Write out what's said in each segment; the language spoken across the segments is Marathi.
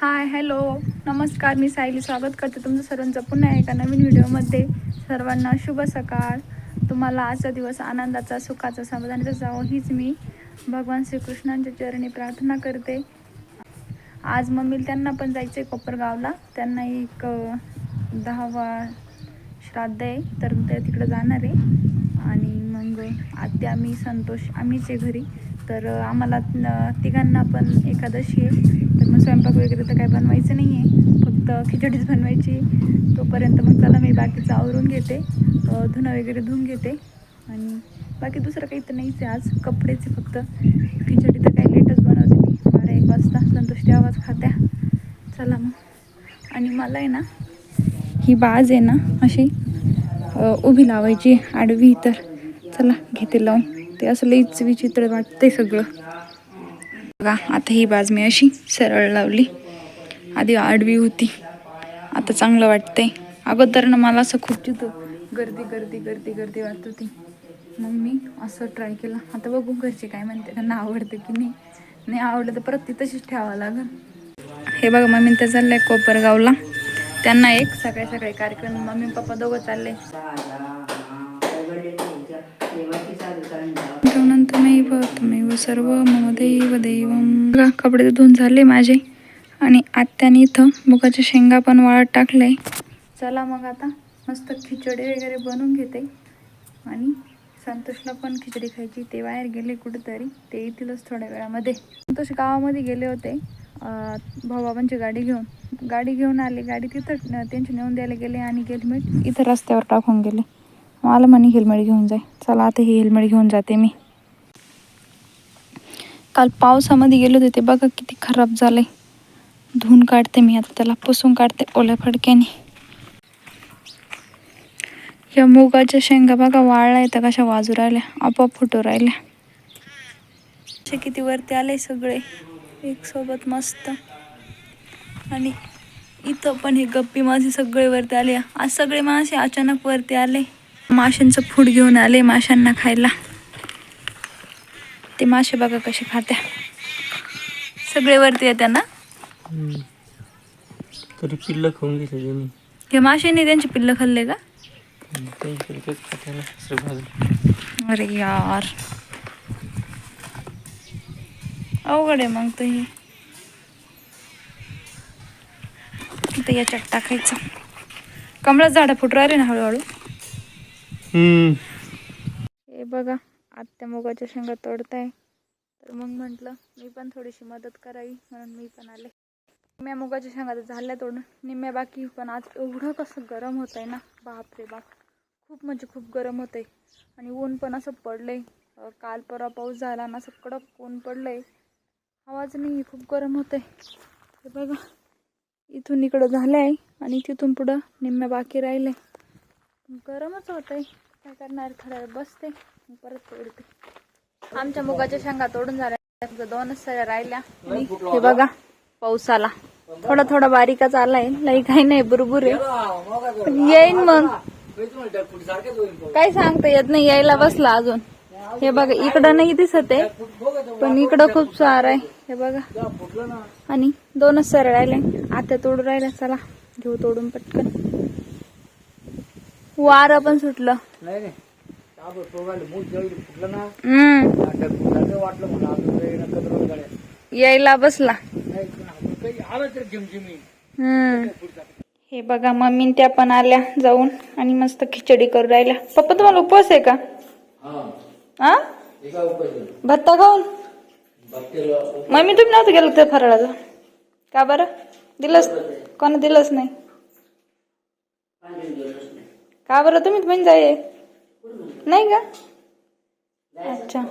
हाय हॅलो नमस्कार मी सायली स्वागत करते तुमचं सर्वांचं. पुन्हा एका नवीन व्हिडिओमध्ये सर्वांना शुभ सकाळ. तुम्हाला आजचा दिवस आनंदाचा सुखाचा समाधानाचा जावं हीच मी भगवान श्रीकृष्णांच्या चरणी प्रार्थना करते. आज मम्मी त्यांना पण जायचं आहे कोपरगावला. त्यांना एक दहावा श्राद्ध आहे तर ते तिकडं जाणार आहे. आणि मग आत्या मी संतोष आम्हीच आहे घरी. तर आम्हाला तिघांना पण एकादशी आहे. तर मग स्वयंपाक वगैरे तर काय बनवायचं नाही आहे. फक्त खिचडीच बनवायची. तोपर्यंत मग चला मी बाकीचं आवरून घेते. धुणं वगैरे धुवून घेते. आणि बाकी दुसरं काही तर नाहीच आहे आज. कपडेच फक्त. खिचडी तर काही लेटच बनवते मी. बारा एक वाजता. संतुष्टी आवाज खात्या. चला मग. आणि मला आहे ना ही बाज आहे ना अशी उभी लावायची आडवी. तर चला घेते लावून. ते असं लईच विचित्र वाटते सगळं. बघा आता ही बाज मी अशी सरळ लावली. आधी आडवी होती. आता चांगलं वाटतंय. अगोदर ना मला असं खूप तिथं गर्दी गर्दी गर्दी गर्दी वाटत होती. मग मी असं ट्राय केलं. आता बघू घरचे काय म्हणते त्यांना आवडतं की नाही. नाही आवडलं तर परत ती तशीच ठेवावं लागेल. हे बघा मम्मी तर चाललंय कोपरगावला. त्यांना एक सकाळी सकाळी कार्यक्रम मम्मी पप्पा दोघं चालले. ठेवनंतमेव सर्व मम देव. देवम कपडे धुवून झाले माझे. आणि आत्याने इथं मुगाच्या शेंगा पण वाळत टाकले चला मग आता मस्त खिचडी वगैरे बनवून घेते. आणि संतोषला पण खिचडी खायची. ते बाहेर गेले कुठेतरी. ते येतीलच थोड्या वेळामध्ये. संतोष गावामध्ये गेले होते. भाऊबाबांची गाडी घेऊन. गाडी घेऊन आले. गाडी तिथं त्यांची नेऊन द्यायला गेले आणि हेल्मेट इथं रस्त्यावर टाकून गेले. मला म्हणे हेल्मेट घेऊन जाय. चला आता हे हेल्मेट घेऊन जाते मी. काल पावसामध्ये गेले होते ते बघा किती खराब झालंय धुवून काढते मी आता त्याला पुसून काढते ओल्या फडक्याने. या मुगाच्या शेंगा बघा वाळल्या तर कशा वाजू राहिल्या आपोआप फुटू राहिल्या. असे किती वरती आले सगळे एक सोबत मस्त. आणि इथं पण हे गप्पी मासे सगळे वरती आले. आज सगळे मासे अचानक वरती आले. माशांचं फूड घेऊन आले माशांना खायला. ते मासे बघा कसे खात्या. सगळे वरती येत्या ना? तरी पिल्लं खाऊन घेतले त्यांनी. हे माशांनी त्यांचे पिल्लं खाल्ले का? अरे यार. अवघड आहे मग हे इथं याच्यात टाकायचं. कमळाच झाडं फुट राहिले ना हळूहळू. हे बघा. आत्या मुगाच्या शेंगा तोडताय. तर मग म्हटलं मी पण थोडीशी मदत करावी म्हणून मी पण आले. निम्म्या मुगाच्या शेंगा तर झाल्या तोडून. निम्म्या बाकी पण आज एवढं कसं गरम होत आहे ना बाप रे बाप. खूप म्हणजे खूप गरम होत आहे आणि ऊन पण असं पडलंय. आहे काल परवा पाऊस झाला ना असं कडक ऊन पडलंय. आवाज नाही खूप गरम होत आहे हे बघा इथून इकडं झालं आहे आणि तिथून पुढं निम्म्या बाकी राहिले गरमच होत आहे काय करणार? थोड्या बसते. परत तोडते. आमच्या मुगाच्या शेंगा तोडून झाल्या. दोनच सऱ्या राहिल्या. हे बघा. पाऊस आला थोडा थोडा बारीकच आलाय लई काही नाही बुरबुर आहे. येईन मग. काय सांगता येत नाही यायला बसला अजून. हे बघा इकडं नाही दिसत आहे पण इकडं खूप सार आहे. हे बघा. आणि दोनच सर राहिले. आता तोडून राहिल्या चला. घेऊ तोडून पटकन. वारं पण सुटलं. यायला बसला. हम्म. हे बघा मम्मी त्या पण आल्या जाऊन आणि मस्त खिचडी करू राहिल्या. पप्पा तुम्हाला उपवास आहे का? हा. भत्ता खाऊन? मम्मी तुम्ही नव्हतं गेलं ते फराळाचं का बरं? दिलंच कोणा दिलंच नाही? का बरं? तुम्ही म्हणजे जाय नाही का? अच्छा.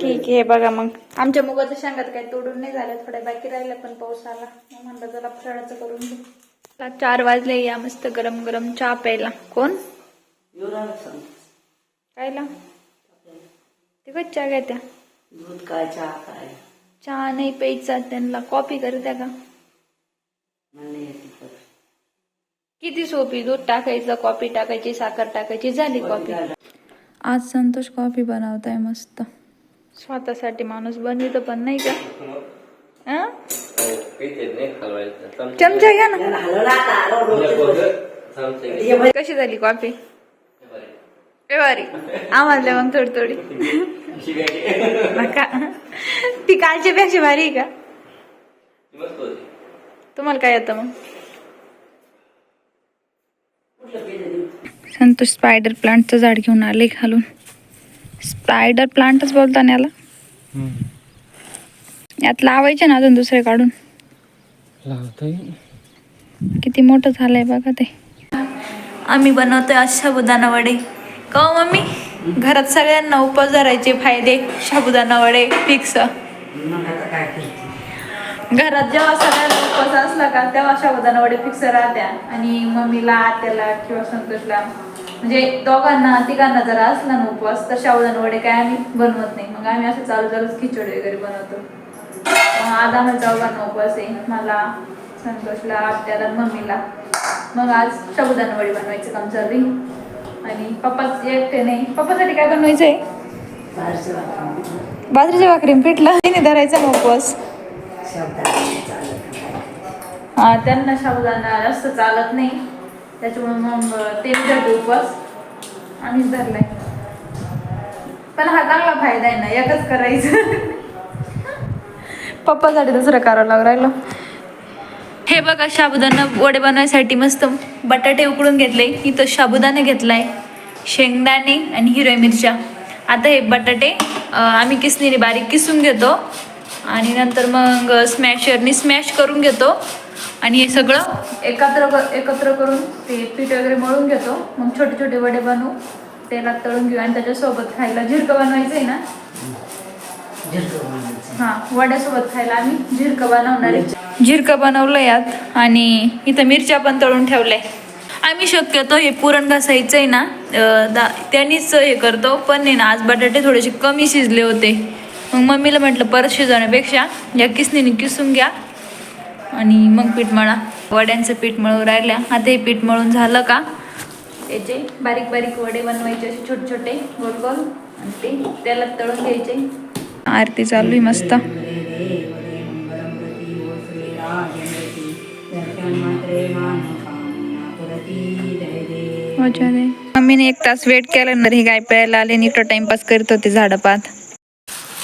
ठीक आहे बघा मग. आमच्या मुगाच्या शेंगात काही तोडून नाही झाल्या थोड्या बाकी राहिल्या पण पाऊस आला. म्हणलं जरा फराळाचं करून घेऊ. चार वाजले या मस्त गरम गरम चहा प्यायला. कोण? कायला? ते काय चहा दूध काय चहा काय? चहा नाही प्यायचा त्यांना. कॉफी करत्या का मला नाही येते परत. किती सोपी? दूध टाकायचं कॉफी टाकायची साखर टाकायची झाली कॉफी. आज संतोष कॉफी बनवताय मस्त. स्वतःसाठी माणूस बनवित पण नाही का? अं? चमचा घ्या ना. कशी झाली कॉफी? भारी आम्हाला मग थोडी थोडी नका. ती कालच्या पेक्षा भारी आहे का? तुम्हाला काय येतं मग? संतोष स्पायडर प्लांटचं झाड घेऊन आले घालून स्पायडर प्लांटच बोलता ना याला यात लावायचे ना अजून दुसरे काढून. किती मोठं झालंय बघा ते. आम्ही बनवतोय आज साबुदाणा वडे. का मम्मी? घरात सगळ्यांना उपवास धरायचे फायदे. साबुदाणा वडे फिक्स घरात जेव्हा सगळ्यांना उपवास असला का तेव्हा साबुदाणा वडे फिक्स राहत्या. आणि मम्मीला आत्याला किंवा संतोषला. म्हणजे दोघांना तिघांना जर असला ना उपवास तर साबुदाणा वडे काय आम्ही बनवत नाही. मग आम्ही असं चालू चालूच खिचडी वगैरे बनवतो. मग आज आम्हाला चौघांना उपवास आहे. मला संतोषला आत्याला मम्मीला. मग आज साबुदाणा वडी बनवायचं काम चालू आहे. आणि पप्पाच एकटे नाही. पप्पासाठी काय बनवायचंय? बाहेरचं वातावरण. बाजरीच्या भाकरी पिठलं. धरायचा मग उपवास शब्दात चालत नाही. हा त्यांना साबुदाणा जास्त चालत नाही. त्याच्यामुळे मग ते धरते उपवास. आम्हीच धरलाय. पण हा चांगला फायदा आहे ना एकच करायचं. पप्पासाठी दुसरं करावं लागलं राहिलं. हे बघा साबुदाणा वडे बनवायसाठी मस्त बटाटे उकडून घेतले. इथं साबुदाणा घेतलाय शेंगदाणे आणि हिरव्या मिरच्या. आता हे बटाटे आम्ही किसणीने बारीक किसून घेतो. आणि नंतर मग स्मॅशरनी स्मॅश करून घेतो. आणि हे सगळं? एकत्र क- एकत्र करून ते पीठ वगैरे मळून घेतो. मग छोटे छोटे वडे बनवू. तेलात तळून घेऊ. आणि त्याच्यासोबत खायला झिरकं बनवायचं आहे ना? झिरकं बनवायचं. हा वड्यासोबत खायला आम्ही झिरकं बनवणार आहे. झिरकं बनवलं यात. आणि इथं मिरच्या पण तळून ठेवल्या. आम्ही शक्यतो हे पुरण घासायचं आहे ना दा त्यांनीच हे करतो. पण नाही ना आज बटाटे थोडेसे कमी शिजले होते. मग मम्मीला म्हटलं परत शिजवण्यापेक्षा या किसनीने किसून घ्या. आणि मग पीठ मळा. वड्यांचं पीठ मळून राहिल्या. आता हे पीठ मळून झालं का? याचे बारीक बारीक वडे बनवायचे असे छोटे छोटे गोल गोल. आणि ते त्याला तळून घ्यायचे. आरती चालू आहे मस्त. मम्मीने एक तास वेट केला ना ही गाय प्यायला आले आणि इकडं टाइमपास करत होते झाडं पात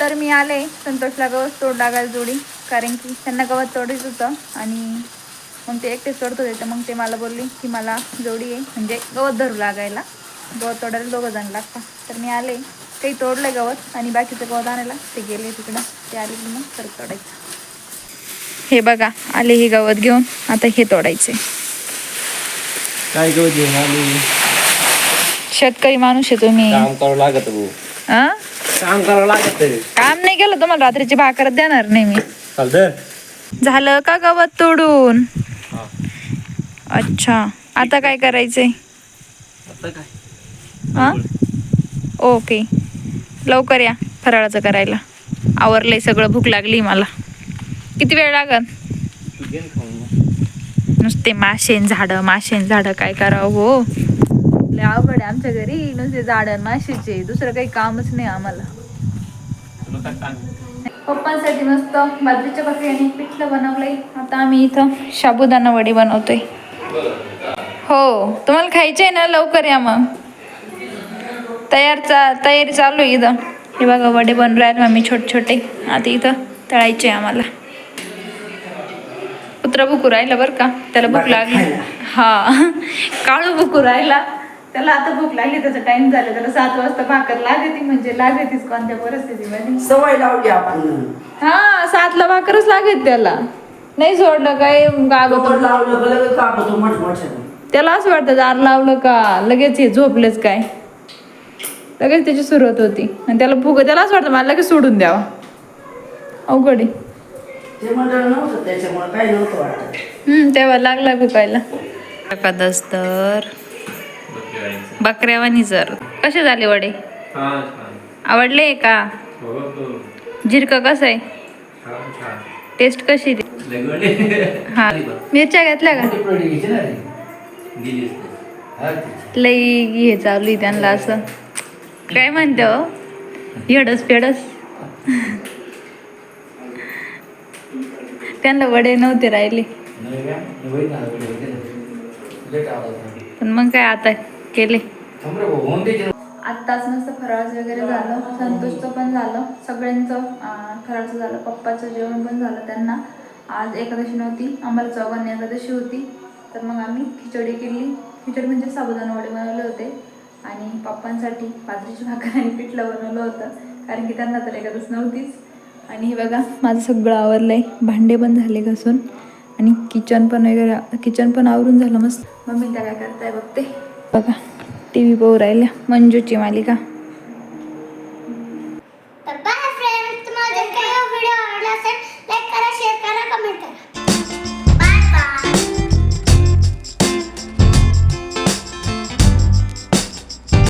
तर मी आले संतोषला गवत तोड लागायला जोडी. कारण की त्यांना गवत तोडायचं होतं आणि मग ते एकटेच तोडत होते तर मग ते मला बोलले की मला जोडी आहे म्हणजे गवत धरू लागायला. गवत तोडायला दोघं जण लागतात. तर मी आले काही तोडलं गवत आणि बाकीचं गवत आणायला ते गेले तिकडं. ते आले की मग परत तोडायचं. हे बघा आले हे गवत घेऊन. आता हे तोडायचे. काय गवत घेऊन आली? शेतकरी माणूस आहे तुम्ही. काम करावं लागत भाऊ? काम करावं लागत. काम नाही केलं तुम्हाला रात्रीची भाकर देणार नाही मी. चालतं झालं का गवत तोडून? अच्छा. आता काय करायचंय? आता काय? हा? ओके. लवकर या फराळाचं करायला. आवरलंय सगळं भूक लागली मला. किती वेळ लागल. नुसते माशेन झाडं माशेन झाडं काय करावं हो? लय अवघड आहे आमच्या घरी. नुसते झाडं माशीचे. दुसरं काही कामच नाही आम्हाला. पप्पांसाठी मस्त बाजरीच्या भाकरी आणि पिठलं बनवलंय. आता आम्ही इथं साबुदाणा वडी बनवतोय. हो तुम्हाला खायचे आहे ना? लवकर या मग. तयार चा तयारी चालू आहे इथं. हे बघा वडे बनवून राहिले आम्ही छोटे छोटे आता इथं तळायचे आम्हाला. कुत्रा बुकू राहिला बरं का? त्याला भूक लागली. हा. काळू बुकू राहिला. त्याला आता भूक लागली त्याचा टाइम झाला त्याला सात वाजता भाकर लागते म्हणजे लागतेच कोणत्या परिस्थितीमध्ये. सवय लावली आपण. हा सातला भाकरच लागेल त्याला. नाही सोडलं काय गागत गोबर लावलं का लगेच कापतो मोठ मोठ्यानं. त्याला असं वाटतं दार लावलं का लगेच हे झोपलेच काय. लगेच त्याची सुरुवात होती. आणि त्याला फुग त्याला असं वाटतं मला लगेच सोडून द्यावा. अवघड आहे. ते मंडळ नव्हतं त्याच्यामुळे काही नव्हतं वाटत. हम्म, तेव्हा लागला भुकायला एखादच तर बकऱ्यावानी जर. कसे झाले वडे? आवडले का? हो हो. जिरकं कसं आहे? छान छान. टेस्ट कशी. हा. मिरच्या घेतल्या का. लई हे चालू त्यांना असं. काय म्हणते हो? येडस फेडस त्यांना वडे नव्हते राहिले. पण मग काय आता? केले. आत्ताच मस्त फराळाचं वगैरे झालं संतोषचं पण झालं सगळ्यांचं फराळाचं झालं पप्पाचं जेवण पण झालं त्यांना. आज एकादशी नव्हती आम्हाला चौघांनी एकादशी होती. तर मग आम्ही खिचडी केली. खिचडी म्हणजे साबुदाणा वडे बनवले होते. आणि पप्पांसाठी बाजरीची भाकर आणि पिठलं बनवलं होतं. कारण की त्यांना तर एकादश नव्हतीच. आणि हे बघा माझं सगळं आवरलं आहे भांडे पण झाले घासून. आणि किचन पण वगैरे किचन पण आवरून झालं मस्त. मम्मी त्या काय करताय बघते. बघा. टी व्ही पाहू राहिल्या. मंजूची मालिका.